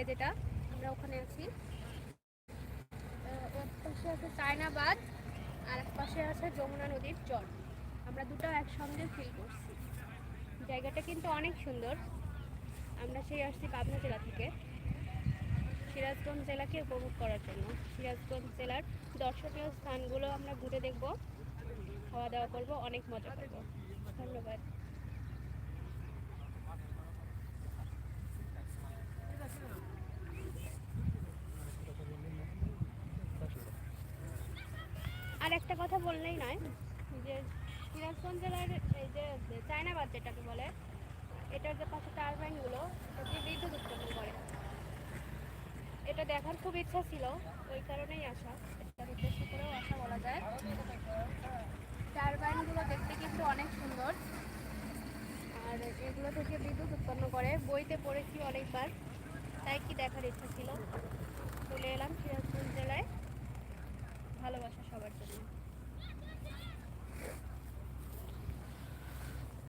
বলে যেটা, আমরা ওখানে আছি। এক পাশে আছে চায়নাবাদ আর এক পাশে আছে যমুনা নদীর চর আমরা দুটো একসঙ্গে ফিল করছি। জায়গাটা কিন্তু অনেক সুন্দর। আমরা সেই আসছি পাবনা জেলা থেকে, সিরাজগঞ্জ জেলাকে উপভোগ করার জন্য। সিরাজগঞ্জ জেলার দর্শনীয় স্থানগুলো আমরা ঘুরে দেখব, খাওয়া দাওয়া করব, অনেক মজা করব। ধন্যবাদ। আর একটা কথা বললেই নয়, যে সিরাজগঞ্জ জেলার এই যে চায়নাবাদ যেটাকে বলে, এটার যে পাশে টারবাইনগুলো, এটা দিয়ে বিদ্যুৎ উৎপন্ন করে। এটা দেখার খুব ইচ্ছা ছিল, ওই কারণেই আসা। এটার উদ্দেশ্য করেও আসা বলা যায়। টারবাইনগুলো দেখতে কিন্তু অনেক সুন্দর। আর এগুলো থেকে বিদ্যুৎ উৎপন্ন করে। বইতে পড়েছি অনেকবার, তাই কি দেখার ইচ্ছা ছিল?